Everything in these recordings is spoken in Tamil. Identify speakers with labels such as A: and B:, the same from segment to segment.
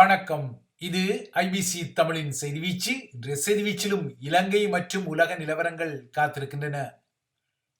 A: வணக்கம். இது ஐபிசி தமிழின் செய்தி வீச்சு. இன்றைய செய்தி வீச்சிலும் இலங்கை மற்றும் உலக நிலவரங்கள் காத்திருக்கின்றன.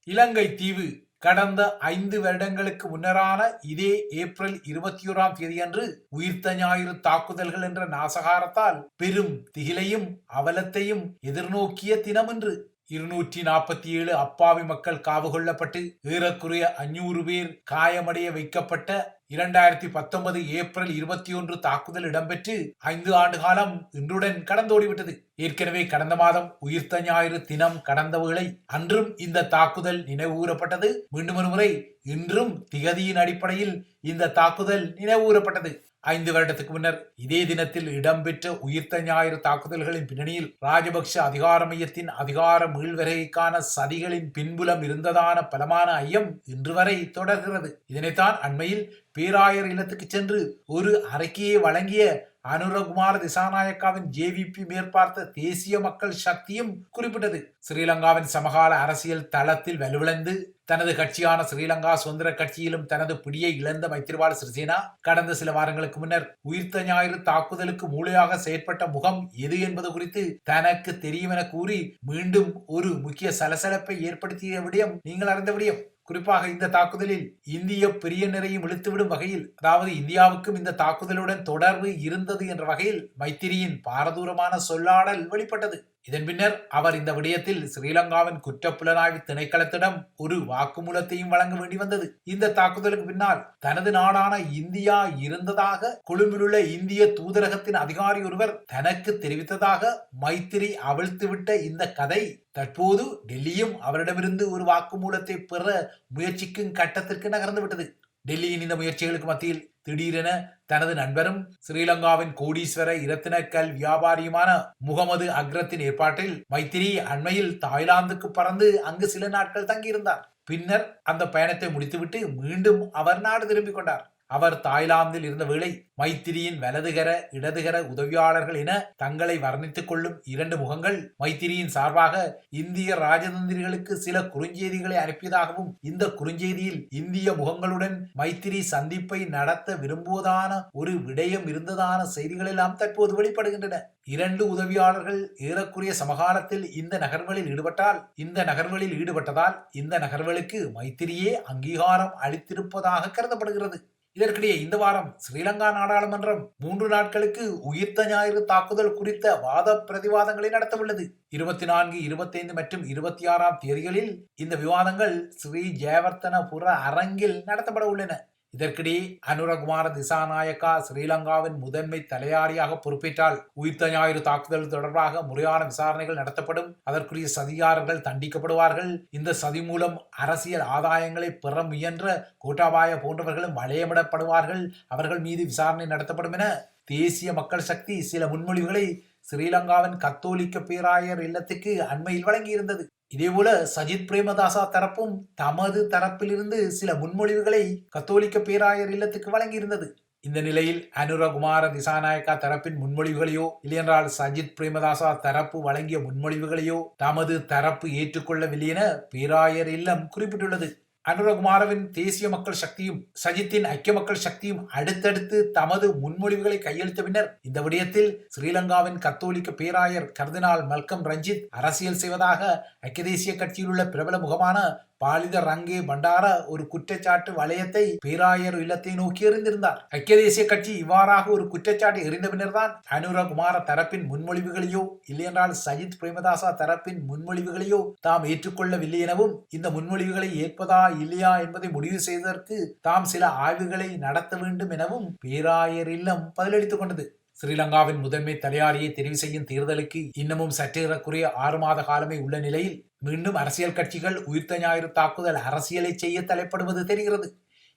A: இலங்கை தீவு கடந்த ஐந்து வருடங்களுக்கு முன்னரான இதே ஏப்ரல் இருபத்தி ஓராம் தேதியன்று உயிர்த்த ஞாயிறு தாக்குதல்கள் என்ற நாசகாரத்தால் பெரும் திகிலையும் அவலத்தையும் எதிர்நோக்கிய தினமன்று இருநூற்றி நாற்பத்தி ஏழு அப்பாவி மக்கள் காவு கொள்ளப்பட்டு ஏறக்குறைய அஞ்சூறு பேர் காயமடைய வைக்கப்பட்ட இரண்டாயிரத்தி பத்தொன்பது ஏப்ரல் இருபத்தி ஒன்று தாக்குதல் இடம்பெற்று ஐந்து ஆண்டு காலம் இன்றுடன் கடந்தோடிவிட்டது. ஏற்கனவே கடந்த மாதம் உயிர்த்த ஞாயிறு தினம் கடந்த வேளை அன்றும் இந்த தாக்குதல் நினைவூறப்பட்டது மீண்டும் ஒரு முறை இன்றும் திகதியின் அடிப்படையில் இந்த தாக்குதல் நினைவுகூரப்பட்டது. ஐந்து வருடத்துக்கு முன்னர் இதே தினத்தில் இடம்பெற்ற உயிர்த்த ஞாயிறு தாக்குதல்களின் பின்னணியில் ராஜபக்ஷ அதிகார மையத்தின் அதிகார மீள்வரைக்கான சதிகளின் பின்புலம் இருந்ததான பலமான ஐயம் இன்று வரை தொடர்கிறது. இதனைத்தான் அண்மையில் பேராயர் இல்லத்துக்கு சென்று ஒரு அறிக்கையை வழங்கிய அனுரகுமார் திசாநாயக்காவின் ஜேவிபி மேற்பார்த்த தேசிய மக்கள் சக்தியும் குறிப்பிட்டது. ஸ்ரீலங்காவின் சமகால அரசியல் தளத்தில் வலுவிழந்து தனது கட்சியான ஸ்ரீலங்கா சுதந்திர கட்சியிலும் தனது பிடியை இழந்த மைத்திரிபால சிறிசேனா கடந்த சில வாரங்களுக்கு முன்னர் உயிர்த்த ஞாயிறு தாக்குதலுக்கு மூளையாக செயற்பட்ட முகம் எது என்பது குறித்து தனக்கு தெரியும் என கூறி மீண்டும் ஒரு முக்கிய சலசலப்பை ஏற்படுத்திய விடயம் நீங்கள் அறிந்த விடயம். குறிப்பாக இந்த தாக்குதலில் இந்திய பெரிய நிறையும் இழுத்துவிடும் வகையில் அதாவது இந்தியாவுக்கும் இந்த தாக்குதலுடன் தொடர்பு இருந்தது என்ற வகையில் மைத்திரியின் பாரதூரமான சொல்லாடல் வெளிப்பட்டது. இதன் பின்னர் அவர் இந்த விடயத்தில் ஸ்ரீலங்காவின் குற்றப்புலனாய்வு திணைக்களத்திடம் ஒரு வாக்குமூலத்தையும் வழங்க வேண்டி வந்தது. இந்த தாக்குதலுக்கு பின்னால் தனது நாடான இந்தியா இருந்ததாக கொழும்பிலுள்ள இந்திய தூதரகத்தின் அதிகாரி ஒருவர் தனக்கு தெரிவித்ததாக மைத்திரி அவிழ்த்துவிட்ட இந்த கதை தற்போது டெல்லியும் அவரிடமிருந்து ஒரு வாக்குமூலத்தை பெற முயற்சிக்கும் கட்டத்திற்கு நகர்ந்து விட்டது. டெல்லியின் இந்த முயற்சிகளுக்கு மத்தியில் திடீரென தனது நண்பரும் ஸ்ரீலங்காவின் கோடீஸ்வர இரத்தினக்கல் வியாபாரியுமான முகமது அக்ரத்தின் ஏற்பாட்டில் மைத்திரி அண்மையில் தாய்லாந்துக்கு பறந்து அங்கு சில நாட்கள் தங்கியிருந்தார். பின்னர் அந்த பயணத்தை முடித்துவிட்டு மீண்டும் அவர் நாடு திரும்பிக் கொண்டார். அவர் தாய்லாந்தில் இருந்த வேளை மைத்திரியின் வலதுகர இடதுகர உதவியாளர்கள் என தங்களை வர்ணித்துக் கொள்ளும் இரண்டு முகங்கள் மைத்திரியின் சார்பாக இந்திய ராஜதந்திரிகளுக்கு சில குறுஞ்செய்திகளை அனுப்பியதாகவும் இந்த குறுஞ்செய்தியில் இந்திய முகங்களுடன் மைத்திரி சந்திப்பை நடத்த விரும்புவதான ஒரு விடயம் இருந்ததான செய்திகள் எல்லாம் தற்போது வெளிப்படுகின்றன. இரண்டு உதவியாளர்கள் ஏறக்குறைய சமகாலத்தில் இந்த நகர்வுகளில் ஈடுபட்டால் இந்த நகர்வுகளில் ஈடுபட்டதால் இந்த நகர்வுகளுக்கு மைத்திரியே அங்கீகாரம் அளித்திருப்பதாக கருதப்படுகிறது. இதற்கிடையே இந்த வாரம் ஸ்ரீலங்கா நாடாளுமன்றம் மூன்று நாட்களுக்கு உயிர்த்த ஞாயிறு தாக்குதல் குறித்த வாத பிரதிவாதங்களை நடத்தவுள்ளது. இருபத்தி நான்கு இருபத்தி ஐந்து மற்றும் இருபத்தி ஆறாம் தேதிகளில் இந்த விவாதங்கள் ஸ்ரீ ஜெயவர்த்தனபுர அரங்கில் நடத்தப்பட உள்ளன இதற்கிடையே அனுரகுமார திசாநாயக்கா ஸ்ரீலங்காவின் முதன்மை தலையாரியாக பொறுப்பேற்றால் உயிர்த்த ஞாயிறு தாக்குதல் தொடர்பாக முறையான விசாரணைகள் நடத்தப்படும். அதற்குரிய சதிகாரர்கள் தண்டிக்கப்படுவார்கள். இந்த சதி மூலம் அரசியல் ஆதாயங்களை பெற முயன்ற கோட்டாபாய போன்றவர்களும் வளையமிடப்படுவார்கள். அவர்கள் மீது விசாரணை நடத்தப்படும் என தேசிய மக்கள் சக்தி சில முன்மொழிவுகளை ஸ்ரீலங்காவின் கத்தோலிக்க பேராயர் இல்லத்துக்கு அண்மையில் வழங்கியிருந்தது. இதேபோல சஜித் பிரேமதாசா தரப்பும் தமது தரப்பிலிருந்து சில முன்மொழிவுகளை கத்தோலிக்க பேராயர் இல்லத்துக்கு வழங்கியிருந்தது. இந்த நிலையில் அனுரகுமார திசாநாயக்கா தரப்பின் முன்மொழிவுகளையோ இல்லையென்றால் சஜித் பிரேமதாசா தரப்பு வழங்கிய முன்மொழிவுகளையோ தமது தரப்பு ஏற்றுக்கொள்ளவில்லை என பேராயர் இல்லம் குறிப்பிட்டுள்ளது. அனுரகுமாரவின் தேசிய மக்கள் சக்தியும் சஜித்தின் ஐக்கிய மக்கள் சக்தியும் அடுத்தடுத்து தமது முன்மொழிவுகளை கையெழுத்த பின்னர் இந்த விடயத்தில் ஸ்ரீலங்காவின் கத்தோலிக்க பேராயர் கர்தினால் மல்கம் ரஞ்சித் அரசியல் செய்வதாக ஐக்கிய தேசிய கட்சியில் உள்ள பிரபல முகமான பாலித ரங்கே பண்டார ஒரு குற்றச்சாட்டு வளையத்தை பேராயர் இல்லத்தை நோக்கி எறிந்திருந்தார். ஐக்கிய தேசிய கட்சி இவ்வாறாக ஒரு குற்றச்சாட்டு எறிந்த பின்னர் தான் அனுரகுமார தரப்பின் முன்மொழிவுகளையோ இல்லையென்றால் சஜித் பிரேமதாசா தரப்பின் முன்மொழிவுகளையோ தாம் ஏற்றுக்கொள்ளவில்லை எனவும் இந்த முன்மொழிவுகளை ஏற்பதா இல்லையா என்பதை முடிவு செய்வதற்கு தாம் சில ஆய்வுகளை நடத்த வேண்டும் எனவும் பேராயர் இல்லம் பதிலளித்துக் கொண்டது. ஸ்ரீலங்காவின் முதன்மை தலையாரியை தெரிவு செய்யும் தேர்தலுக்கு இன்னமும் சற்றேறக்குறைய ஆறு மாத காலமே உள்ள நிலையில் மீண்டும் அரசியல் கட்சிகள் உயிர்த்த ஞாயிறு தாக்குதல் அரசியலை செய்ய தலைப்படுவது தெரிகிறது.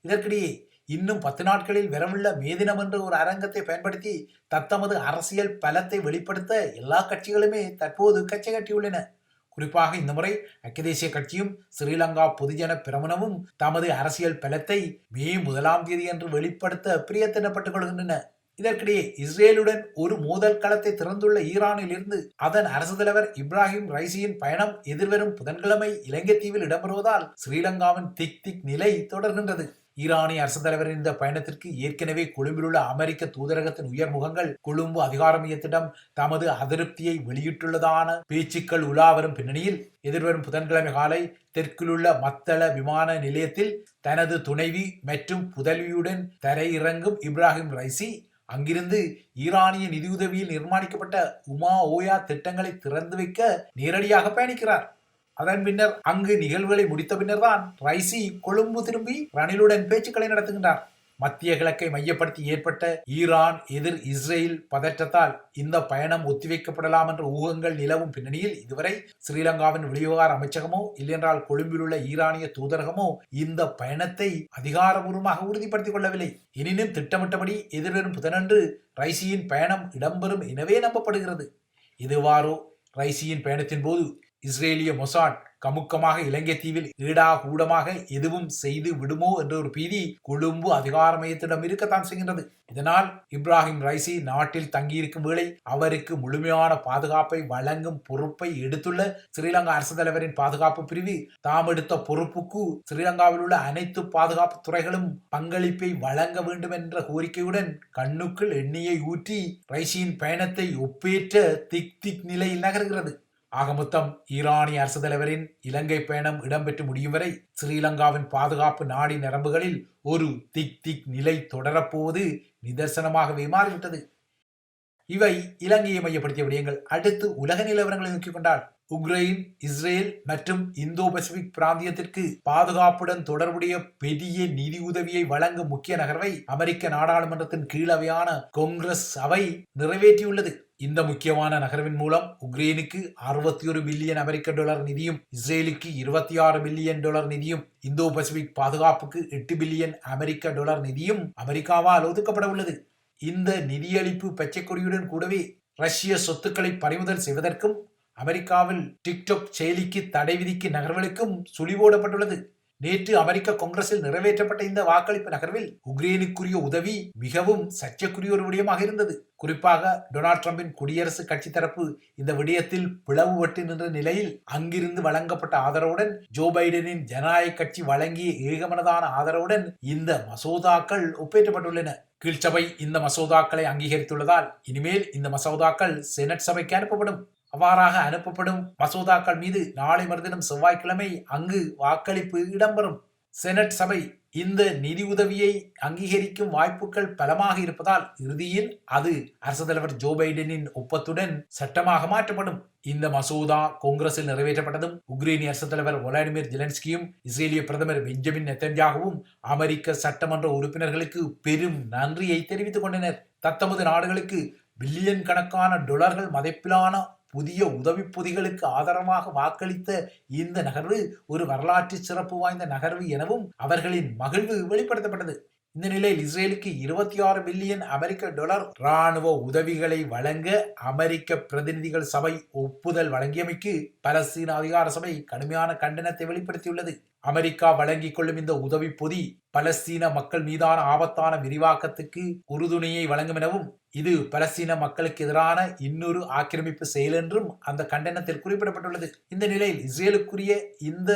A: இதற்கிடையே இன்னும் பத்து நாட்களில் வரவுள்ள மேதினம் என்ற ஒரு அரங்கத்தை பயன்படுத்தி தத்தமது அரசியல் பலத்தை வெளிப்படுத்த எல்லா கட்சிகளுமே தற்போது கட்சி கட்டியுள்ளன குறிப்பாக இந்த முறை ஐக்கிய தேசிய கட்சியும் ஸ்ரீலங்கா பொதுஜன பிரமணமும் தமது அரசியல் பலத்தை மே முதலாம் தேதி என்று வெளிப்படுத்த பிரியத்தனப்பட்டுக் கொள்கின்றன. இதற்கிடையே இஸ்ரேலுடன் ஒரு மோதல் களத்தை திறந்துள்ள ஈரானில் இருந்து அதன் அரசு தலைவர் இப்ராஹிம் ரைசியின் பயணம் எதிர்வரும் புதன்கிழமை இலங்கை தீவில் இடம்பெறுவதால் ஸ்ரீலங்காவின் திக் திக் நிலை தொடர்கின்றது. ஈரானிய அரசு தலைவரின் இந்த பயணத்திற்கு ஏற்கனவே கொழும்பில் உள்ள அமெரிக்க தூதரகத்தின் உயர்முகங்கள் கொழும்பு அதிகார மையத்திடம் தமது அதிருப்தியை வெளியிட்டுள்ளதான பேச்சுக்கள் உலாவரும் பின்னணியில் எதிர்வரும் புதன்கிழமை காலை தெற்கிலுள்ள மத்தள விமான நிலையத்தில் தனது துணைவி மற்றும் புதல்வியுடன் தரையிறங்கும் இப்ராஹிம் ரைசி அங்கிருந்து ஈரானிய நிதியுதவியில் நிர்மாணிக்கப்பட்ட உமா ஓயா திட்டங்களை திறந்து வைக்க நேரடியாக பயணிக்கிறார். அதன் பின்னர் அங்கு நிகழ்வுகளை முடித்த பின்னர் தான் ரைசி கொழும்பு திரும்பி ரணிலுடன் பேச்சுக்களை நடத்துகின்றார். மத்திய கிழக்கை மையப்படுத்தி ஏற்பட்ட ஈரான் எதிர் இஸ்ரேல் பதற்றத்தால் இந்த பயணம் ஒத்திவைக்கப்படலாம் என்ற ஊகங்கள் நிலவும் பின்னணியில் இதுவரை ஸ்ரீலங்காவின் வெளிவிவகார அமைச்சகமோ இல்லையென்றால் கொழும்பில் உள்ள ஈரானிய தூதரகமோ இந்த பயணத்தை அதிகாரபூர்வமாக உறுதிப்படுத்திக் கொள்ளவில்லை. எனினும் திட்டமிட்டபடி எதிர்வரும் புதனன்று ரைசியின் பயணம் இடம்பெறும் எனவே நம்பப்படுகிறது. இதுவாறோ ரைசியின் பயணத்தின் போது இஸ்ரேலிய மொசாட் கமுக்கமாக இலங்கை தீவில் ஈடா கூடமாக எதுவும் செய்து விடுமோ என்ற ஒரு பீதி கொழும்பு அதிகார மையத்திடம் இருக்கத்தான் செய்கின்றது. இதனால் இப்ராஹிம் ரைசி நாட்டில் தங்கியிருக்கும் வேளை அவருக்கு முழுமையான பாதுகாப்பை வழங்கும் பொறுப்பை எடுத்துள்ள ஸ்ரீலங்கா அரசு தலைவரின் பாதுகாப்பு பிரிவு தாம் எடுத்த பொறுப்புக்கு ஸ்ரீலங்காவில் உள்ள அனைத்து பாதுகாப்பு துறைகளும் பங்களிப்பை வழங்க வேண்டும் என்ற கோரிக்கையுடன் கண்ணுக்குள் எண்ணெயை ஊற்றி ரைசியின் பயணத்தை ஒப்பேற்ற திக் திக் நிலையில் நகர்கிறது. ஆக மொத்தம் ஈரானிய அரசு தலைவரின் இலங்கை பயணம் இடம்பெற்று முடியும் வரை ஸ்ரீலங்காவின் பாதுகாப்பு நாடி நரம்புகளில் ஒரு திக் திக் நிலை தொடரப்போவது நிதர்சனமாகவே மாறிவிட்டது. இவை இலங்கையை மையப்படுத்திய விடயங்கள். அடுத்து உலக நிலவரங்களை நோக்கிக் கொண்டால் உக்ரைன் இஸ்ரேல் மற்றும் இந்தோ பசிபிக் பிராந்தியத்திற்கு பாதுகாப்புடன் தொடர்புடைய பெரிய நிதி உதவியை வழங்கும் முக்கிய நகர்வை அமெரிக்க நாடாளுமன்றத்தின் கீழவையான காங்கிரஸ் அவை நிறைவேற்றியுள்ளது. இந்த முக்கியமான நகர்வின் மூலம் உக்ரைனுக்கு அறுபத்தி ஒரு பில்லியன் அமெரிக்க டாலர் நிதியும் இஸ்ரேலுக்கு இருபத்தி ஆறு பில்லியன் டாலர் நிதியும் இந்தோ பசிபிக் பாதுகாப்புக்கு எட்டு பில்லியன் அமெரிக்க டாலர் நிதியும் அமெரிக்காவால் ஒதுக்கப்பட உள்ளது. இந்த நிதியளிப்பு பச்சைக்கொடியுடன் கூடவே ரஷ்ய சொத்துக்களை பறிமுதல் செய்வதற்கும் அமெரிக்காவில் டிக்டாக் செயலிக்கு தடை விதிக்கு நகர்வுகளுக்கும் சுழிவோடப்பட்டுள்ளது நேற்று அமெரிக்க காங்கிரஸில் நிறைவேற்றப்பட்ட இந்த வாக்களிப்பு நகர்வில் உக்ரைனுக்குரிய உதவி மிகவும் சர்ச்சைக்குரிய ஒரு விடயமாக இருந்தது. குறிப்பாக டொனால்ட் ட்ரம்பின் குடியரசுக் கட்சி தரப்பு இந்த விடயத்தில் பிளவுபட்டு நின்ற நிலையில் அங்கிருந்து வழங்கப்பட்ட ஆதரவுடன் ஜோ பைடனின் ஜனநாயக கட்சி வழங்கிய ஏகமனதான ஆதரவுடன் இந்த மசோதாக்கள் ஒப்பேற்றப்பட்டுள்ளன. கீழ்ச்சபை இந்த மசோதாக்களை அங்கீகரித்துள்ளதால் இனிமேல் இந்த மசோதாக்கள் செனட் சபைக்கு அனுப்பப்படும். அவ்வாறாக அனுப்பப்படும் மசோதாக்கள் மீது நாளை மறுதினம் செவ்வாய்க்கிழமை அங்கு வாக்களிப்பு இடம்பெறும். செனட் சபை இந்த நிதி உதவியை அங்கீகரிக்கும் வாய்ப்புகள் பலமாக இருப்பதால் இறுதியில் அது அரசு தலைவர் ஜோ பைடனின் ஒப்பத்துடன் சட்டமாக மாற்றப்படும். இந்த மசோதா காங்கிரஸில் நிறைவேற்றப்பட்டதும் உக்ரைனிய அரசு தலைவர் ஒலாடிமிர் ஜெலன்ஸ்கியும் இஸ்ரேலிய பிரதமர் பெஞ்சமின் நெத்தன்யாகவும் அமெரிக்க சட்டமன்ற உறுப்பினர்களுக்கு பெரும் நன்றியை தெரிவித்துக் கொண்டனர். தத்தமது நாடுகளுக்கு பில்லியன் கணக்கான டொலர்கள் மதிப்பிலான புதிய உதவி பொதிகளுக்கு ஆதரவாக வாக்களித்த இந்த நகர்வு ஒரு வரலாற்று சிறப்பு வாய்ந்த நகர்வு எனவும் அவர்களின் மகிழ்வு வெளிப்படுத்தப்பட்டது. இந்த நிலையில் இஸ்ரேலுக்கு இருபத்தி ஆறு மில்லியன் அமெரிக்க டாலர் ராணுவ உதவிகளை வழங்க அமெரிக்க பிரதிநிதிகள் சபை ஒப்புதல் வழங்கியமைக்கு பலஸ்தீன அதிகார சபை கடுமையான கண்டனத்தை வெளிப்படுத்தியுள்ளது. அமெரிக்கா வழங்கிக் கொள்ளும் இந்த உதவி பொதி பலஸ்தீன மக்கள் மீதான ஆபத்தான விரிவாக்கத்துக்கு உறுதுணையை வழங்கும் எனவும் இது பலஸ்தீன மக்களுக்கு எதிரான இன்னொரு ஆக்கிரமிப்பு செயல் என்றும் அந்த கண்டனத்தில் குறிப்பிடப்பட்டுள்ளது. இந்த நிலையில் இஸ்ரேலுக்குரிய இந்த